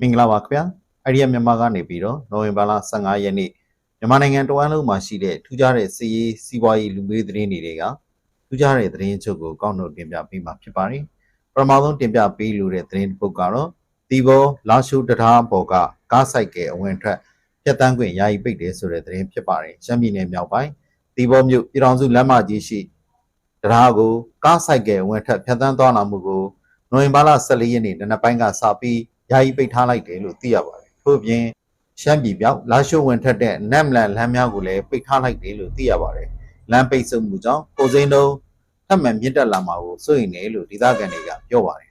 မင်္ဂလာပါခင်ဗျာအိုင်ဒီယာမြန်မာကနေပြီးတော့နိုဝင်ဘာလ15ရက်နေ့မြန်မာနိုင်ငံတဝန်းလုံးမှာရှိတဲ့ထူးခြားတဲ့စီးရေးစီးပွားရေးလူမျိုးရေးသတင်းတွေကထူးခြားတဲ့သတင်းချုပ်ကိုကောက်နှုတ်တင်ပြပေးမှာဖြစ်ပါတယ်ပထမဆုံးတင်ပြပေးလိုတဲ့သတင်းတစ်ပုဒ်ကတော့ဒီဘောလာရှုတထားပေါ်ကကားဆိုင်ကယ်အဝင်ထွက်ဖြတ်တန်းခွင့်ယာယီပိတ်တယ်ဆိုတဲ့သတင်းဖြစ်ပါတယ်ရှမ်းပြည်နယ်မြောက်ပိုင်းဒီဘောမြို့ပြည်တော်စုလမ်းမကြီးရှိတရားကိုကားဆိုင်ကယ်အဝင်ထွက်ဖြတ်တန်းသွားလာမှုကိုနိုဝင်ဘာလ14ရက်နေ့နံနက်ပိုင်းကစပြီး ယာယီပိတ်ထားလိုက်တယ်လို့သိရပါတယ်။ထို့အပြင်ရှမ်းပြည်ပြောက်လာရှိုးဝင်ထက်တဲ့နမ်လန်လမ်းများကိုလည်းပိတ်ထားလိုက်တယ်လို့သိရပါတယ်။လမ်းပိတ်ဆို့မှုကြောင့်ကိုစိမ်းတုံးထပ်မံမြင့်တက်လာမှာကိုစိုးရိမ်နေလို့ဒေသခံတွေကပြောပါတယ်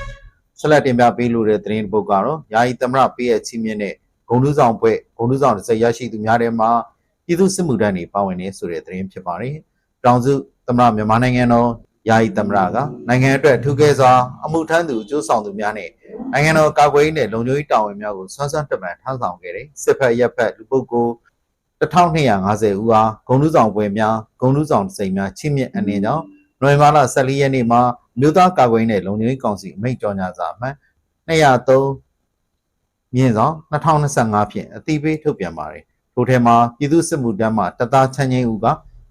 ။ဆက်လက်တင်ပြပေးလိုတဲ့သတင်းတစ်ပုဒ်ကတော့ယာယီသမရပေးရဲ့ချီးမြှင့်တဲ့ဂုံတူးဆောင်ဘွဲ့ဂုံတူးဆောင်တစ်စက်ရရှိသူများထဲမှာပြည်သူစစ်မှုထမ်းတွေပါဝင်နေဆိုတဲ့သတင်းဖြစ်ပါတယ်။တောင်စုသမရမြန်မာနိုင်ငံတော် ယာယီသမရကနိုင်ငံအတွက်ထူးကဲစွာအမှုထမ်းသူအကျိုးဆောင်သူများနဲ့နိုင်ငံတော်ကာကွယ်ရေးနဲ့လုံခြုံရေးတာဝန်များကိုဆွမ်းဆွမ်းတမန်ထမ်းဆောင်ခဲ့တဲ့စစ်ဖက်ရက်ဖက်လူပုဂ္ဂိုလ်1250ဦးအားဂုံတူးဆောင်ပွဲများဂုံတူးဆောင်စိန်များချီးမြှင့်အနေကြောင်းနိုဝင်ဘာလ14ရက်နေ့မှာမြို့သားကာကွယ်ရေးနဲ့လုံခြုံရေးကောင်စီအမိန့်ကြော်ညာစာအမှတ်203မြင့်ဆောင်2025ဖြင့်အတိပေးထုတ်ပြန်ပါတယ်ထို့ထဲမှာပြည်သူစစ်မှုထမ်းမှတပ်သားချမ်းငင်းဦးက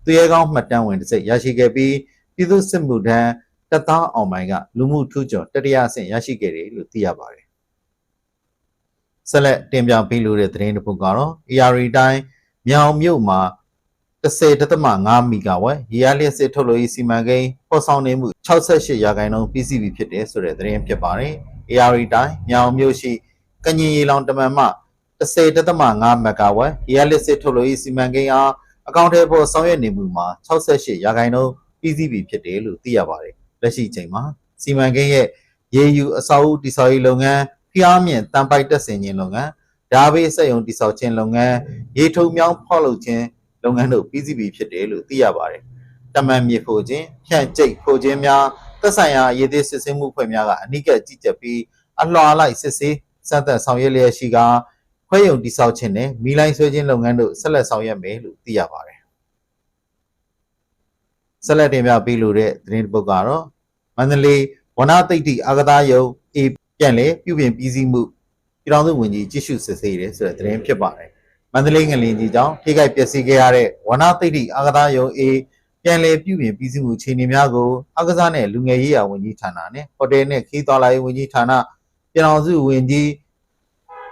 သူရဲကောင်းမှတ်တမ်းဝင်တစ်စိတ်ရရှိခဲ့ပြီး ပြည်သူစစ်မှုထမ်းတပ်သားအောင်ပိုင်းကလူမှုထူးချွန်တတိယအဆင့်ရရှိခဲ့တယ်လို့သိရပါတယ်ဆက်လက်တင်ပြပေးလိုတဲ့သတင်းတစ်ပုဒ်ကတော့ AR တိုင်းမြောင်မြို့မှာ10.5မီဂါဝက်ရေအားလျှက်စစ်ထုတ်လို့ရေးစီမံကိန်းပေါ်ဆောင်နေမှု68ရာခိုင်နှုန်းပြည်စီပြီဖြစ်တယ်ဆိုတဲ့သတင်းဖြစ်ပါတယ်။ AR တိုင်းမြောင်မြို့ရှိကညင်ရီလောင်တမန်မှ10.5မီဂါဝက်ရေအားလျှက်စစ်ထုတ်လို့ရေးစီမံကိန်းအားအကောင့်ထဲပေါ်ဆောင်ရွက်နေမှုမှာ68ရာခိုင်နှုန်း ပြည်စီပြီဖြစ်တယ်လို့သိရပါတယ်။လက်ရှိချိန်မှာစီမံကိန်းရဲ့ရေယူအစာအုပ်တိစောက်ရေးလုပ်ငန်းဖျားမြင့်တန်ပိုက်တက်ဆင်ခြင်းလုပ်ငန်းဓာဘေးစက်ရုံတိစောက်ခြင်းလုပ်ငန်းရေထုံမြောင်းဖောက်လုပ်ခြင်းလုပ်ငန်းတို့ PCB ဖြစ်တယ်လို့သိရပါတယ်။တမန်မြေဖို့ခြင်းဖြန့်ကျိတ်ဖို့ခြင်းများသက်ဆိုင်ရာရည်သေးစစ်ဆေးမှုဖွဲ့များကအနိကကြီးကြပ်ပြီးအလွှာလိုက်စစ်ဆေးစက်သက်ဆောင်ရွက်လျက်ရှိကခွဲယုံတိစောက်ခြင်းနဲ့မီလိုင်းဆွဲခြင်းလုပ်ငန်းတို့ဆက်လက်ဆောင်ရွက်မယ်လို့သိရပါတယ်။ ဆက်လက်တင်ပြပေးလိုတဲ့သတင်းတစ်ပုဒ်ကတော့မန္တလေးဝနသိတ္တိအာဂသာယုံအေပြန်လေပြုပြင်ပြီးစီးမှုပြည်တော်စုဝင်ကြီးကြည့်ရှုစစ်ဆေးတယ်ဆိုတဲ့သတင်းဖြစ်ပါတယ်။မန္တလေးငလင်ကြီးကြောင့်ထိခိုက်ပျက်စီးခဲ့ရတဲ့ဝနသိတ္တိအာဂသာယုံအေပြန်လေပြုပြင်ပြီးစီးမှုခြေအနေများကိုအာကစားနဲ့လူငယ်ရေးရာဝန်ကြီးဌာနနဲ့ဟိုတယ်နဲ့ခီးသွားလာရေးဝန်ကြီးဌာနပြည်တော်စုဝင်ကြီး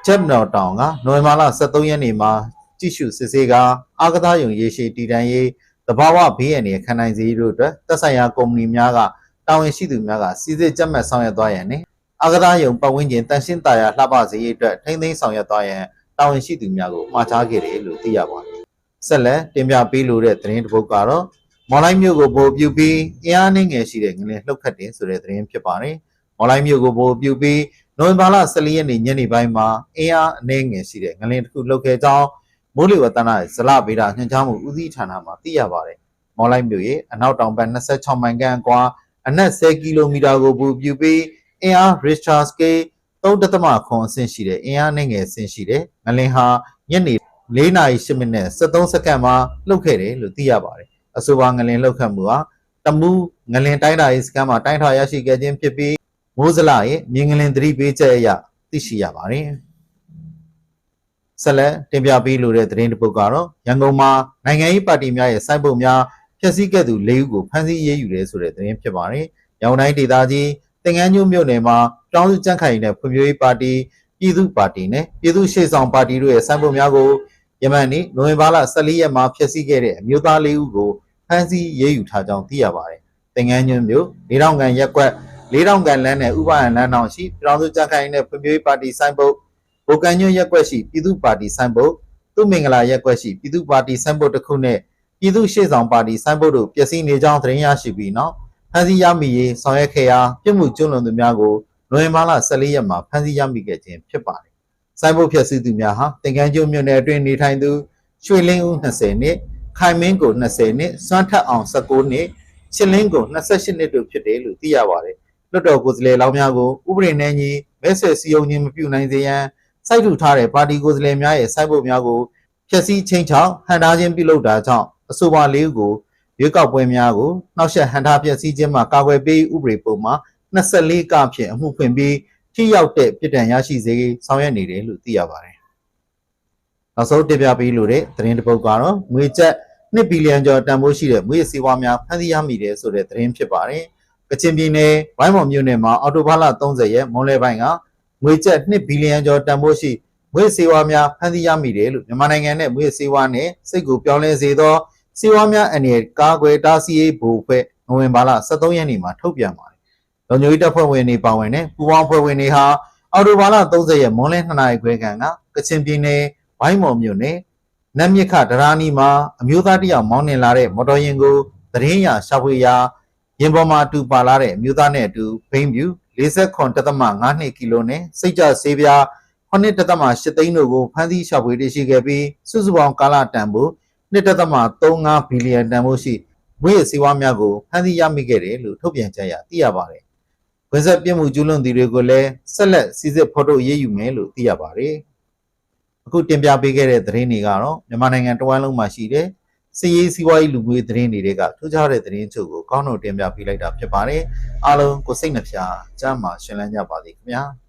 ချက်နော်တောင်ကနိုဝင်ဘာလ23ရက်နေ့မှာကြည့်ရှုစစ်ဆေးကအာကစားယုံရေရှည်တည်တံ့ရေး တဘာဝဘေးအန္တရာယ်ခံနိုင်စေရေးတို့အတွက်သက်ဆိုင်ရာကုမ္ပဏီများကတာဝန်ရှိသူများကစီစစ်ကြက်မှတ်ဆောင်ရွက်သွားရန်နဲ့အာကစားယုံပတ်ဝန်းကျင်တန်ရှင်းတာယာလှပစေရေးအတွက်ထိမ့်သိမ်းဆောင်ရွက်သွားရန်တာဝန်ရှိသူများကိုမှာကြားခဲ့တယ်လို့သိရပါတယ်။ဆက်လက်တင်ပြပေးလိုတဲ့သတင်းတစ်ပုဒ်ကတော့မော်လိုက်မြို့ကိုပို့ပြုပြီးအင်အားနှင်းငယ်ရှိတဲ့ငလင်လှုပ်ခတ်တယ်ဆိုတဲ့သတင်းဖြစ်ပါတယ်။မော်လိုက်မြို့ကိုပို့ပြုပြီးနိုဝင်ဘာလ14ရက်နေ့ညနေပိုင်းမှာအင်အားအနှင်းငယ်ရှိတဲ့ငလင်တစ်ခုလှုပ်ခဲ့ကြောင်း မိုးလေဝသနာဇလဗေဒညွှန်ကြားမှုဦးစီးဌာနမှသိရပါတယ်။မော်လိုက်မြို့ရဲ့အနောက်တောင်ဘက်26မိုင်ခန့်ကွာအနက်10ကီလိုမီတာကိုပို့ပြုပြီးအင်အား Richter scale 3.9အဆင့်ရှိတဲ့အင်အားနှင်းငယ်အဆင့်ရှိတဲ့ငလင်ဟာညနေ4:08မိနစ်73စက္ကန့်မှာလှုပ်ခဲ့တယ်လို့သိရပါတယ်။အဆိုပါငလင်လှုပ်ခတ်မှုဟာတမူးငလင်တိုင်းတာရေးစကန်မှာတိုင်းထွာရရှိခဲ့ခြင်းဖြစ်ပြီးမိုးစလရဲ့မြင်းငလင်သတိပေးချက်အရသိရှိရပါတယ်။ ဆက်လက်တင်ပြပေးလိုတဲ့သတင်းတစ်ပုဒ်ကတော့ရန်ကုန်မှာနိုင်ငံရေးပါတီများရဲ့စိုက်ပုံများဖျက်ဆီးခဲ့သူ၄ဦးကိုဖမ်းဆီးရေးယူတယ်ဆိုတဲ့သတင်းဖြစ်ပါတယ်။ရောင်တိုင်းဒေသကြီးတင်ငန်းညို့မြို့နယ်မှာတောင်စုကြန့်ခိုင်တဲ့ဖွံ့ဖြိုးရေးပါတီပြည်သူ့ပါတီနဲ့ပြည်သူ့ရှေ့ဆောင်ပါတီတို့ရဲ့စိုက်ပုံများကိုယမန်နေ့နိုဝင်ဘာလ14ရက်မှာဖျက်ဆီးခဲ့တဲ့အမျိုးသား၄ဦးကိုဖမ်းဆီးရေးယူထားကြောင်းသိရပါတယ်။တင်ငန်းညွန့်မြို့၄တောင်ကန်ရက်ကွက်၄တောင်ကန်လမ်းနဲ့ဥပယံလမ်းတောင်ရှိပြည်တော်စုကြန့်ခိုင်တဲ့ဖွံ့ဖြိုးရေးပါတီစိုက်ပုံ ဘိုကန်ညွန့်ရက်ကွက်ရှိပြည်သူ့ပါတီစိုက်ပုံသူ့မင်္ဂလာရက်ကွက်ရှိပြည်သူ့ပါတီစိုက်ပုံတစ်ခုနဲ့ပြည်သူ့ရှေ့ဆောင်ပါတီစိုက်ပုံတို့ပျက်စီးနေကြောင်းသတင်းရရှိပြီးနောက်ဖမ်းဆီးရမိရေးဆောင်ရွက်ခဲ့ရာပြစ်မှုကျူးလွန်သူများကိုနိုဝင်ဘာလ14ရက်မှာဖမ်းဆီးရမိခဲ့ခြင်းဖြစ်ပါတယ်။စိုက်ဖို့ဖြစ်စည်းသူများဟာတင်ကန်းကျုံမြို့နယ်အတွင်းနေထိုင်သူရွှေလင်းဦး20နှစ်ခိုင်မင်းကို20နှစ်စွမ်းထက်အောင်19နှစ်ချစ်လင်းကို28နှစ်တို့ဖြစ်တယ်လို့သိရပါတယ်။လွတ်တော်ကိုယ်စားလှယ်လောင်းများကိုဥပဒေနဲ့ညီမဲဆွယ်စည်းရုံးခြင်းမပြုနိုင်စေရန် စိုက်ထူထားတဲ့ပါတီကိုယ်စားလှယ်များရဲ့စိုက်ဖို့များကိုဖျက်ဆီးချင်းချောင်းဟန်ထားခြင်းပြုလုပ်တာကြောင့်အဆိုပါလေးဦးကိုရွေးကောက်ပွဲများကိုနှောက်ယှက်ဟန်ထားပျက်စီးခြင်းမှကာကွယ်ပေးဥပဒေပုံမှာ24ကဖြင့်အမှုဖွင့်ပြီးထိရောက်တဲ့ပြည်တံရရှိစေဆောင်ရွက်နေတယ်လို့သိရပါတယ်။နောက်ဆုံးတင်ပြပေးလို့တဲ့သတင်းတစ်ပုဒ်ကတော့ငွေကျပ်2ဘီလီယံကျော်တန်ဖိုးရှိတဲ့မွေးစေဝါများဖန်တီးရမိတယ်ဆိုတဲ့သတင်းဖြစ်ပါတယ်။ကချင်ပြည်နယ်ဝိုင်းမော်မြို့နယ်မှာအော်တိုဘားလ30ရက်မွန်လယ်ပိုင်းက ငွေကျပ်2ဘီလီယံကျော်တန်ဖိုးရှိမွေးစေဝါများဖန်တီးရမိတယ်လို့မြန်မာနိုင်ငံနဲ့မွေးစေဝါနဲ့စိတ်ကိုပြောင်းလဲစေသောစေဝါများအနေနဲ့ကာကွယ်တားဆီးရေးဘို့ဖွဲ့နိုဝင်ဘာလ23ရက်နေ့မှာထုတ်ပြန်ပါတယ်။လုံခြုံရေးတပ်ဖွဲ့ဝင်တွေပါဝင်တဲ့ပူးပေါင်းဖွဲ့ဝင်တွေဟာအော်တိုဘားလ30ရက်မွန်လယ်2နာရီခွဲခန့်ကကချင်ပြည်နယ်ဝိုင်းမော်မြို့နယ်နတ်မြစ်ခဒရာနီမှာအမျိုးသားတစ်ယောက်မောင်းနှင်လာတဲ့မော်တော်ယာဉ်ကိုသတင်းရရှာဖွေရာရင်ပေါ်မှာအတူပါလာတဲ့အမျိုးသားနဲ့အတူဘိန်းပြူ 49.52ကီလိုနဲ့စိတ်ကြဆေးပြား9.8သိန်းတို့ကိုဖမ်းဆီးရှာဖွေတွေ့ရှိခဲ့ပြီးစုစုပေါင်းကာလတန်ဖိုး1.35ဘီလီယံတန်ဖိုးရှိဝိရစီဝါများကိုဖမ်းဆီးရမိခဲ့တယ်လို့ထုတ်ပြန်ကြရသိရပါတယ်။ဝန်ဆက်ပြစ်မှုကျူးလွန်သူတွေကိုလည်းဆက်လက်စီစစ်ဖော်ထုတ်ရေးယူမယ်လို့သိရပါတယ်။အခုတင်ပြပေးခဲ့တဲ့သတင်းတွေကတော့မြန်မာနိုင်ငံတဝန်းလုံးမှာရှိတဲ့ စီရေးစီးပွားရေးလူမှုရေးသတင်းတွေကထူးခြားတဲ့သတင်းချုပ်ကိုကောင်းတော့တင်ပြပေးလိုက်တာဖြစ်ပါတယ်။အားလုံးကိုစိတ်နှဖျားစမ်းမှာရှင်လန်းကြပါစေခင်ဗျာ။